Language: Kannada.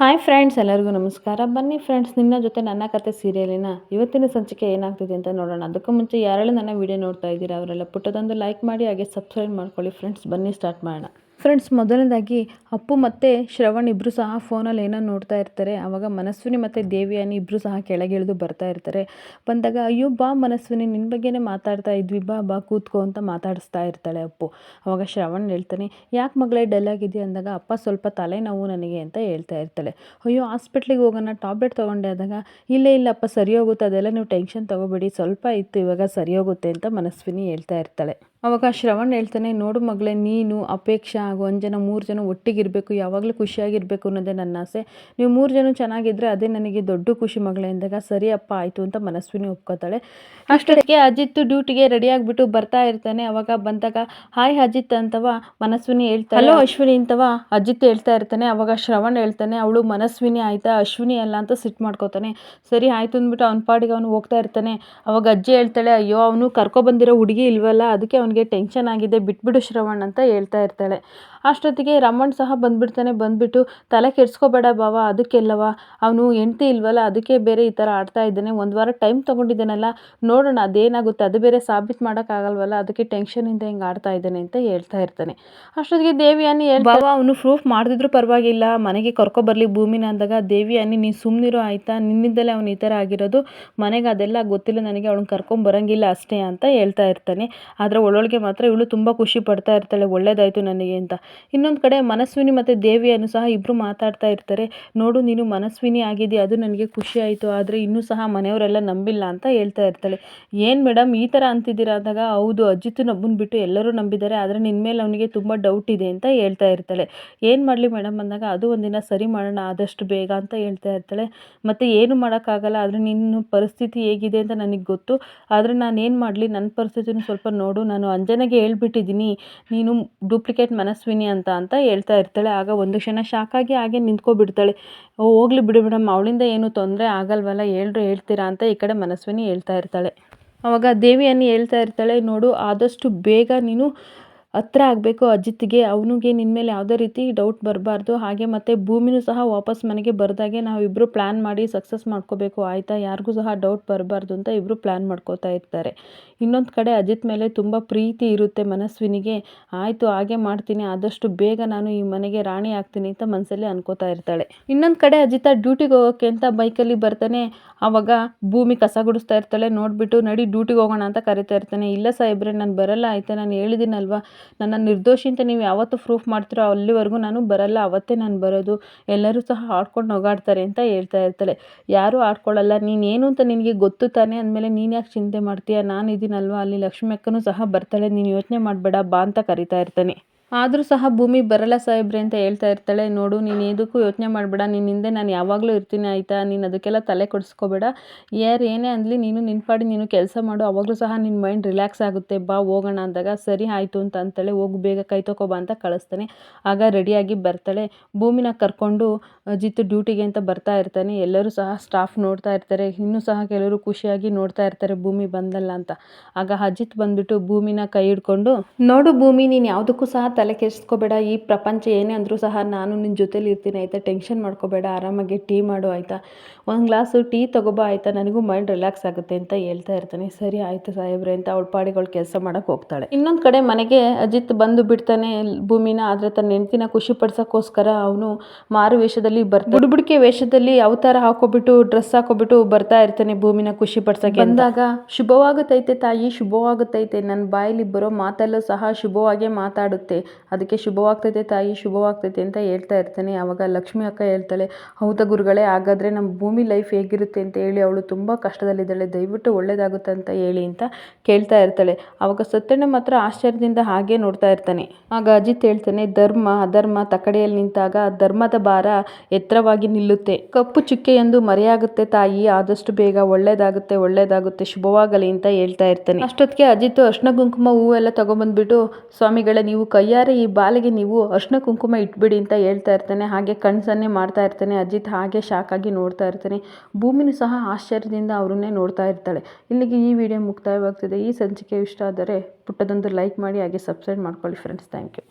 ಹಾಯ್ ಫ್ರೆಂಡ್ಸ್, ಎಲ್ಲರಿಗೂ ನಮಸ್ಕಾರ. ಬನ್ನಿ ಫ್ರೆಂಡ್ಸ್, ನಿನ್ನ ಜೊತೆ ನನ್ನ ಕತೆ ಸೀರಿಯಲಿನ ಇವತ್ತಿನ ಸಂಚಿಕೆ ಏನಾಗ್ತಿದೆ ಅಂತ ನೋಡೋಣ. ಅದಕ್ಕೂ ಮುಂಚೆ ಯಾರೆಲ್ಲ ನನ್ನ ವಿಡಿಯೋ ನೋಡ್ತಾ ಇದ್ದೀರಾ, ಅವರೆಲ್ಲ ಪುಟ್ಟದೊಂದು ಲೈಕ್ ಮಾಡಿ, ಹಾಗೆ ಸಬ್ಸ್ಕ್ರೈಬ್ ಮಾಡ್ಕೊಳ್ಳಿ. ಫ್ರೆಂಡ್ಸ್, ಬನ್ನಿ ಸ್ಟಾರ್ಟ್ ಮಾಡೋಣ. ಫ್ರೆಂಡ್ಸ್ ಮೊದಲನೇದಾಗಿ ಅಪ್ಪು ಮತ್ತು ಶ್ರವಣ್ ಇಬ್ಬರು ಸಹ ಫೋನಲ್ಲಿ ಏನೋ ನೋಡ್ತಾ ಇರ್ತಾರೆ. ಆವಾಗ ಮನಸ್ವಿನಿ ಮತ್ತು ದೇವಿಯಾನಿ ಇಬ್ಬರು ಸಹ ಕೆಳಗಿಳಿದು ಬರ್ತಾ ಇರ್ತಾರೆ. ಬಂದಾಗ, ಅಯ್ಯೋ, ಬಾ ಮನಸ್ವಿನಿ ನಿನ್ನ ಬಗ್ಗೆನೇ ಮಾತಾಡ್ತಾ ಇದ್ವಿ. ಬಾ ಬಾ, ಕೂತ್ಕೋ ಅಂತ ಮಾತಾಡಿಸ್ತಾ ಇರ್ತಾಳೆ ಅಪ್ಪು. ಆವಾಗ ಶ್ರವಣ್ ಹೇಳ್ತಾನೆ, ಯಾಕೆ ಮಗಳೇ ಡಲ್ ಆಗಿದೆ ಅಂದಾಗ, ಅಪ್ಪ ಸ್ವಲ್ಪ ತಲೆನೋವು ನನಗೆ ಅಂತ ಹೇಳ್ತಾ ಇರ್ತಾಳೆ. ಅಯ್ಯೋ, ಹಾಸ್ಪಿಟ್ಲಿಗೆ ಹೋಗೋಣ, ಟ್ಯಾಬ್ಲೆಟ್ ತೊಗೊಂಡೆ ಆದಾಗ ಇಲ್ಲೇ ಇಲ್ಲಪ್ಪ ಸರಿ ಹೋಗುತ್ತೆ. ಅದೆಲ್ಲ ನೀವು ಟೆನ್ಷನ್ ತೊಗೋಬೇಡಿ. ಸ್ವಲ್ಪ ಇತ್ತು, ಇವಾಗ ಸರಿ ಹೋಗುತ್ತೆ ಅಂತ ಮನಸ್ವಿನಿ ಹೇಳ್ತಾ ಇರ್ತಾಳೆ. ಅವಾಗ ಶ್ರವಣ್ ಹೇಳ್ತಾನೆ ನೋಡು ಮಗಳೇ ನೀನು ಅಪೇಕ್ಷಾ ಹಾಗೂ ಅಂಜನ ಮೂರು ಜನ ಒಟ್ಟಿಗಿರಬೇಕು ಯಾವಾಗಲೂ ಖುಷಿಯಾಗಿರಬೇಕು ಅನ್ನೋದೇ ನನ್ನ ಆಸೆ. ನೀವು ಮೂರು ಜನ ಚೆನ್ನಾಗಿದ್ದರೆ ಅದೇ ನನಗೆ ದೊಡ್ಡ ಖುಷಿ ಮಗಳೇ ಅಂದಾಗ ಸರಿ ಅಪ್ಪ ಆಯಿತು ಅಂತ ಮನಸ್ವಿನಿ ಒಪ್ಕೋತಾಳೆ. ಅಷ್ಟೊತ್ತಿಗೆ ಅಜಿತ್ ಡ್ಯೂಟಿಗೆ ರೆಡಿ ಆಗಿಬಿಟ್ಟು ಬರ್ತಾ ಇರ್ತಾನೆ. ಅವಾಗ ಬಂದಾಗ ಹಾಯ್ ಅಜಿತ್ ಅಂತವ ಮನಸ್ವಿನಿ ಹೇಳ್ತಾ ಹಲೋ ಅಶ್ವಿನಿ ಅಂತವ ಅಜಿತ್ ಹೇಳ್ತಾ ಇರ್ತಾನೆ. ಅವಾಗ ಶ್ರವಣ್ ಹೇಳ್ತಾನೆ ಅವಳು ಮನಸ್ವಿನಿ ಆಯ್ತಾ? ಅಶ್ವಿನಿ ಅಲ್ಲ ಅಂತ ಸಿಟ್ ಮಾಡ್ಕೋತಾನೆ. ಸರಿ ಆಯ್ತು ಅಂದ್ಬಿಟ್ಟು ಅವ್ನ ಪಾಡಿಗೆ ಅವನು ಹೋಗ್ತಾ ಇರ್ತಾನೆ. ಅವಾಗ ಅಜ್ಜಿ ಹೇಳ್ತಾಳೆ ಅಯ್ಯೋ ಅವನು ಕರ್ಕೊಬಂದಿರೋ ಹುಡುಗಿ ಇಲ್ವಲ್ಲ? ಅದಕ್ಕೆ ಅವನಿಗೆ ಟೆನ್ಷನ್ ಆಗಿದೆ ಬಿಟ್ಬಿಡು ಶ್ರವಣ್ ಅಂತ ಹೇಳ್ತಾ ಇರ್ತಾಳೆ. ಅಷ್ಟೊತ್ತಿಗೆ ರಮಣ್ ಸಹ ಬಂದ್ಬಿಡ್ತಾನೆ, ಬಂದ್ಬಿಟ್ಟು, ತಲೆ ಕೆಡ್ಸ್ಕೋಬೇಡ ಬಾವ, ಅದಕ್ಕೆಲ್ಲವ? ಅವನು ಹೆಂಡ್ತಿ ಇಲ್ವಲ್ಲ, ಅದಕ್ಕೆ ಬೇರೆ ಈ ಥರ ಆಡ್ತಾ ಇದ್ದಾನೆ. ಒಂದು ವಾರ ಟೈಮ್ ತೊಗೊಂಡಿದ್ದಾನಲ್ಲ, ನೋಡೋಣ, ಅದೇನಾಗುತ್ತೆ? ಅದು ಬೇರೆ ಸಾಬೀತು ಮಾಡೋಕ್ಕಾಗಲ್ವಲ್ಲ, ಅದಕ್ಕೆ ಟೆನ್ಷನಿಂದ ಹಿಂಗೆ ಆಡ್ತಾ ಇದ್ದಾನೆ ಅಂತ ಹೇಳ್ತಾ ಇರ್ತಾನೆ. ಅಷ್ಟೊತ್ತಿಗೆ ದೇವಿಯಾನಿ ಬಾವ, ಅವನು ಪ್ರೂಫ್ ಮಾಡಿದ್ರು ಪರವಾಗಿಲ್ಲ. ಮನೆಗೆ ಕರ್ಕೊಬರ್ಲಿ ಭೂಮಿನ ಅಂದಾಗ. ದೇವಿಯಾನಿ, ನೀನು ಸುಮ್ಮನಿರೋ ಆಯಿತಾ? ನಿನ್ನಿಂದಲೇ ಅವನು ಈ ಥರ ಆಗಿರೋದು. ಮನೆಗೆ ಅದೆಲ್ಲ ಗೊತ್ತಿಲ್ಲ, ನನಗೆ ಅವಳನ್ನ ಕರ್ಕೊಂಬರಂಗಿಲ್ಲ ಅಷ್ಟೇ ಅಂತ ಹೇಳ್ತಾ ಇರ್ತಾನೆ. ಆದರೆ ಒಳೊಳಗೆ ಮಾತ್ರ ಇವಳು ತುಂಬ ಖುಷಿ ಪಡ್ತಾ ಇರ್ತಾಳೆ. ಒಳ್ಳೇದಾಯಿತು ನನಗೆ ಅಂತ. ಇನ್ನೊಂದು ಕಡೆ ಮನಸ್ವಿನಿ ಮತ್ತು ದೇವಿಯನ್ನು ಸಹ ಇಬ್ಬರು ಮಾತಾಡ್ತಾ ಇರ್ತಾರೆ. ನೋಡು, ನೀನು ಮನಸ್ವಿನಿ ಆಗಿದೆಯಾ ಅದು ನನಗೆ ಖುಷಿ ಆಯಿತು, ಆದರೆ ಇನ್ನೂ ಸಹ ಮನೆಯವರೆಲ್ಲ ನಂಬಿಲ್ಲ ಅಂತ ಹೇಳ್ತಾ ಇರ್ತಾಳೆ. ಏನು ಮೇಡಮ್, ಈ ಥರ ಅಂತಿದ್ದೀರಾ ಅಂದಾಗ ಹೌದು, ಅಜಿತ್ ನಬ್ಬನ್ ಬಿಟ್ಟು ಎಲ್ಲರೂ ನಂಬಿದ್ದಾರೆ, ಆದರೆ ನಿನ್ನ ಮೇಲೆ ಅವನಿಗೆ ತುಂಬ ಡೌಟ್ ಇದೆ ಅಂತ ಹೇಳ್ತಾ ಇರ್ತಾಳೆ. ಏನು ಮಾಡಲಿ ಮೇಡಮ್ ಅಂದಾಗ, ಅದು ಒಂದಿನ ಸರಿ ಮಾಡೋಣ, ಆದಷ್ಟು ಬೇಗ ಅಂತ ಹೇಳ್ತಾ ಇರ್ತಾಳೆ. ಮತ್ತು ಏನು ಮಾಡೋಕ್ಕಾಗಲ್ಲ, ಆದರೆ ನಿನ್ನ ಪರಿಸ್ಥಿತಿ ಹೇಗಿದೆ ಅಂತ ನನಗೆ ಗೊತ್ತು. ಆದರೆ ನಾನು ಏನು ಮಾಡಲಿ ನನ್ನ ಪರಿಸ್ಥಿತಿನೂ ಸ್ವಲ್ಪ ನೋಡು. ನಾನು ಅಂಜನೆಗೆ ಹೇಳ್ಬಿಟ್ಟಿದ್ದೀನಿ, ನೀನು ಡೂಪ್ಲಿಕೇಟ್ ಮನಸ್ವಿನಿ ಅಂತ ಅಂತ ಹೇಳ್ತಾ ಇರ್ತಾಳೆ. ಆಗ ಒಂದು ಕ್ಷಣ ಶಾಕಾಗಿ ಹಾಗೆ ನಿಂತ್ಕೊಬಿಡ್ತಾಳೆ. ಹೋಗ್ಲಿ ಬಿಡು ಮೇಡಮ್ ಅವಳಿಂದ ಏನು ತೊಂದರೆ ಆಗಲ್ವಲ್ಲ, ಹೇಳ್ರು ಹೇಳ್ತೀರಾ ಅಂತ ಈ ಕಡೆ ಮನಸ್ವಿನಿ ಹೇಳ್ತಾ ಇರ್ತಾಳೆ. ಅವಾಗ ದೇವಿಯನ್ನು ಹೇಳ್ತಾ ಇರ್ತಾಳೆ, ನೋಡು, ಆದಷ್ಟು ಬೇಗ ನೀನು ಹತ್ರ ಆಗಬೇಕು ಅಜಿತ್ಗೆ ಅವನಿಗೆ ನಿನ್ನ ಮೇಲೆ ಯಾವುದೇ ರೀತಿ ಡೌಟ್ ಬರಬಾರ್ದು. ಹಾಗೆ ಮತ್ತು ಭೂಮಿನೂ ಸಹ ವಾಪಸ್ ಮನೆಗೆ ಬರ್ದಾಗೆ ನಾವಿಬ್ಬರು ಪ್ಲ್ಯಾನ್ ಮಾಡಿ ಸಕ್ಸಸ್ ಮಾಡ್ಕೋಬೇಕು. ಆಯಿತಾ? ಯಾರಿಗೂ ಸಹ ಡೌಟ್ ಬರಬಾರ್ದು ಅಂತ ಇಬ್ಬರು ಪ್ಲ್ಯಾನ್ ಮಾಡ್ಕೋತಾ ಇರ್ತಾರೆ. ಇನ್ನೊಂದು ಕಡೆ ಅಜಿತ್ ಮೇಲೆ ತುಂಬ ಪ್ರೀತಿ ಇರುತ್ತೆ ಮನಸ್ವಿನಿಗೆ. ಆಯಿತು, ಹಾಗೆ ಮಾಡ್ತೀನಿ. ಆದಷ್ಟು ಬೇಗ ನಾನು ಈ ಮನೆಗೆ ರಾಣಿ ಆಗ್ತೀನಿ ಅಂತ ಮನಸ್ಸಲ್ಲಿ ಅನ್ಕೋತಾ ಇರ್ತಾಳೆ. ಇನ್ನೊಂದು ಕಡೆ ಅಜಿತ ಡ್ಯೂಟಿಗೆ ಹೋಗೋಕ್ಕೆ ಅಂತ ಬೈಕಲ್ಲಿ ಬರ್ತಾನೆ. ಆವಾಗ ಭೂಮಿ ಕಸ ಗುಡಿಸ್ತಾ ಇರ್ತಾಳೆ. ನೋಡಿಬಿಟ್ಟು, ನಡಿ ಡ್ಯೂಟಿಗೆ ಹೋಗೋಣ ಅಂತ ಕರಿತಾ ಇರ್ತಾನೆ. ಇಲ್ಲ ಸಾಹೇಬ್ರೆ, ನಾನು ಬರಲ್ಲ, ಆಯಿತಾ? ನಾನು ಹೇಳಿದ್ದೀನಲ್ವ? ನನ್ನ ನಿರ್ದೋಷಿ ಅಂತ ನೀವು ಯಾವತ್ತು ಪ್ರೂಫ್ ಮಾಡ್ತೀರೋ ಅಲ್ಲಿವರೆಗೂ ನಾನು ಬರಲ್ಲ. ಅವತ್ತೇ ನಾನು ಬರೋದು. ಎಲ್ಲರೂ ಸಹ ಆಡ್ಕೊಂಡು ನಗಾಡ್ತಾರೆ ಅಂತ ಹೇಳ್ತಾ ಇರ್ತಾಳೆ. ಯಾರೂ ಆಡ್ಕೊಳ್ಳಲ್ಲ. ನೀನೇನು ಅಂತ ನಿನಗೆ ಗೊತ್ತು ತಾನೇ? ಅಂದಮೇಲೆ ನೀನು ಯಾಕೆ ಚಿಂತೆ ಮಾಡ್ತೀಯ? ನಾನು ಇದ್ದೀನಲ್ವ ಅಲ್ಲಿ ಲಕ್ಷ್ಮಿ ಅಕ್ಕನೂ ಸಹ ಬರ್ತಾಳೆ. ನೀನು ಯೋಚನೆ ಮಾಡಬೇಡ ಬಾ ಅಂತ ಕರಿತಾ ಇರ್ತಾನೆ. ಆದರೂ ಸಹ ಭೂಮಿ ಬರಲ್ಲ ಸಾಹೇಬ್ರೆ ಅಂತ ಹೇಳ್ತಾ ಇರ್ತಾಳೆ. ನೋಡು, ನೀನು ಇದಕ್ಕೂ ಯೋಚನೆ ಮಾಡಬೇಡ. ನಿನ್ನ ಹಿಂದೆ ನಾನು ಯಾವಾಗಲೂ ಇರ್ತೀನಿ ಆಯಿತಾ? ನೀನು ಅದಕ್ಕೆಲ್ಲ ತಲೆ ಕೊಡಿಸ್ಕೋಬೇಡ. ಯಾರು ಏನೇ ಅಂದಲಿ ನೀನು ನಿನ್ಪಾಡಿ ನೀನು ಕೆಲಸ ಮಾಡು. ಅವಾಗಲೂ ಸಹ ನಿನ್ನ ಮೈಂಡ್ ರಿಲ್ಯಾಕ್ಸ್ ಆಗುತ್ತೆ. ಬಾ, ಹೋಗೋಣ ಅಂದಾಗ ಸರಿ ಆಯಿತು ಅಂತ ಅಂತಾಳೆ. ಹೋಗಿ, ಬೇಗ ಕೈ ಬಾ ಅಂತ ಕಳಿಸ್ತಾನೆ. ಆಗ ರೆಡಿಯಾಗಿ ಬರ್ತಾಳೆ. ಭೂಮಿನ ಕರ್ಕೊಂಡು ಅಜಿತ್ ಡ್ಯೂಟಿಗೆ ಅಂತ ಬರ್ತಾ ಇರ್ತಾನೆ. ಎಲ್ಲರೂ ಸಹ ಸ್ಟಾಫ್ ನೋಡ್ತಾ ಇರ್ತಾರೆ. ಇನ್ನೂ ಸಹ ಕೆಲವರು ಖುಷಿಯಾಗಿ ನೋಡ್ತಾ ಇರ್ತಾರೆ, ಭೂಮಿ ಬಂದಲ್ಲ ಅಂತ. ಆಗ ಅಜಿತ್ ಬಂದ್ಬಿಟ್ಟು ಭೂಮಿನ ಕೈ ಹಿಡ್ಕೊಂಡು, ನೋಡು ಭೂಮಿ, ನೀನು ಯಾವುದಕ್ಕೂ ಸಹ ತಲೆ ಕೆಡಿಸ್ಕೋಬೇಡ, ಈ ಪ್ರಪಂಚ ಏನೇ ಅಂದರೂ ಸಹ ನಾನು ನಿನ್ನ ಜೊತೇಲಿ ಇರ್ತೀನಿ ಆಯಿತಾ, ಟೆನ್ಷನ್ ಮಾಡ್ಕೋಬೇಡ, ಆರಾಮಾಗಿ ಟೀ ಮಾಡು ಆಯಿತಾ. ಒಂದು ಗ್ಲಾಸು ಟೀ ತೊಗೊಬಾ ಆಯಿತಾ, ನನಗೂ ಮೈಂಡ್ ರಿಲ್ಯಾಕ್ಸ್ ಆಗುತ್ತೆ ಅಂತ ಹೇಳ್ತಾ ಇರ್ತಾನೆ. ಸರಿ ಆಯಿತು ಸಾಹೇಬ್ರೆ ಅಂತ ಅವಳ ಪಾಡಿಗಳು ಕೆಲಸ ಮಾಡೋಕ್ಕೆ ಹೋಗ್ತಾಳೆ. ಇನ್ನೊಂದು ಕಡೆ ಮನೆಗೆ ಅಜಿತ್ ಬಂದು ಬಿಡ್ತಾನೆ ಭೂಮಿನ, ಆದರೆ ತನ್ನ ಹೆಂಡ್ತಿನ ಖುಷಿ ಪಡಿಸೋಕ್ಕೋಸ್ಕರ ಅವನು ಮಾರು ವೇಷದಲ್ಲಿ ಬರ್ತಾ ಬುಡ್ಬುಡಿಕೆ ವೇಷದಲ್ಲಿ ಅವತಾರ ಹಾಕೋಬಿಟ್ಟು, ಡ್ರೆಸ್ ಹಾಕೋಬಿಟ್ಟು ಬರ್ತಾ ಇರ್ತಾನೆ ಭೂಮಿನ ಖುಷಿ ಪಡ್ಸೋಕೆ ಬಂದಾಗ ಶುಭವಾಗುತ್ತೈತೆ ತಾಯಿ ಶುಭವಾಗುತ್ತೈತೆ ನನ್ನ ಬಾಯಲ್ಲಿ ಬರೋ ಮಾತಲ್ಲೂ ಸಹ ಶುಭವಾಗೇ ಮಾತಾಡುತ್ತೆ. ಅದಕ್ಕೆ ಶುಭವಾಗ್ತೈತೆ ತಾಯಿ ಶುಭವಾಗ್ತೈತೆ ಅಂತ ಹೇಳ್ತಾ ಇರ್ತಾನೆ. ಆವಾಗ ಲಕ್ಷ್ಮಿ ಅಕ್ಕ ಹೇಳ್ತಾಳೆ, ಹೌದ ಗುರುಗಳೇ, ಹಾಗಾದರೆ ನಮ್ಮ ಭೂಮಿ ಲೈಫ್ ಹೇಗಿರುತ್ತೆ ಅಂತ ಹೇಳಿ ಅವಳು ತುಂಬ ಕಷ್ಟದಲ್ಲಿದ್ದಾಳೆ. ದಯವಿಟ್ಟು ಒಳ್ಳೇದಾಗುತ್ತೆ ಅಂತ ಹೇಳಿ ಅಂತ ಕೇಳ್ತಾ ಇರ್ತಾಳೆ. ಆವಾಗ ಸತ್ಯಣ್ಣ ಮಾತ್ರ ಆಶ್ಚರ್ಯದಿಂದ ಹಾಗೆ ನೋಡ್ತಾ ಇರ್ತಾನೆ. ಆಗ ಅಜಿತ್ ಹೇಳ್ತಾನೆ, ಧರ್ಮ, ಅಧರ್ಮ, ತಕಡೆಯಲ್ಲಿ ನಿಂತಾಗ ಧರ್ಮದ ಭಾರ ಎತ್ತರವಾಗಿ ನಿಲ್ಲುತ್ತೆ. ಕಪ್ಪು ಚುಕ್ಕೆ ಎಂದು ಮರೆಯಾಗುತ್ತೆ ತಾಯಿ, ಆದಷ್ಟು ಬೇಗ ಒಳ್ಳೇದಾಗುತ್ತೆ ಒಳ್ಳೇದಾಗುತ್ತೆ, ಶುಭವಾಗಲಿ ಅಂತ ಹೇಳ್ತಾ ಇರ್ತಾನೆ. ಅಷ್ಟೊತ್ತಿಗೆ ಅಜಿತ್ ಅರ್ಶನ ಕುಂಕುಮ, ಹೂವೆಲ್ಲ ತಗೊಂಡ್ಬಂದ್ಬಿಟ್ಟು, ಸ್ವಾಮಿಗಳೇ, ನೀವು ಕೈಯಾರೆ ಈ ಬಾಲಿಗೆ ನೀವು ಅರ್ಶಿನ ಕುಂಕುಮ ಇಟ್ಬಿಡಿ ಅಂತ ಹೇಳ್ತಾ ಇರ್ತಾನೆ, ಹಾಗೆ ಕಣ್ಸನ್ನೇ ಮಾಡ್ತಾ ಇರ್ತಾನೆ, ಅಜಿತ್ ಹಾಗೆ ಶಾಕಾಗಿ ನೋಡ್ತಾ ಇರ್ತಾನೆ, ಭೂಮಿನೂ ಸಹ ಆಶ್ಚರ್ಯದಿಂದ ಅವರನ್ನೇ ನೋಡ್ತಾ ಇರ್ತಾಳೆ. ಇಲ್ಲಿಗೆ ಈ ವಿಡಿಯೋ ಮುಕ್ತಾಯವಾಗ್ತಿದೆ. ಈ ಸಂಚಿಕೆ ಇಷ್ಟ ಆದರೆ ಪುಟ್ಟದೊಂದು ಲೈಕ್ ಮಾಡಿ, ಹಾಗೆ ಸಬ್ಸ್ಕ್ರೈಬ್ ಮಾಡ್ಕೊಳ್ಳಿ ಫ್ರೆಂಡ್ಸ್ ಥ್ಯಾಂಕ್ ಯು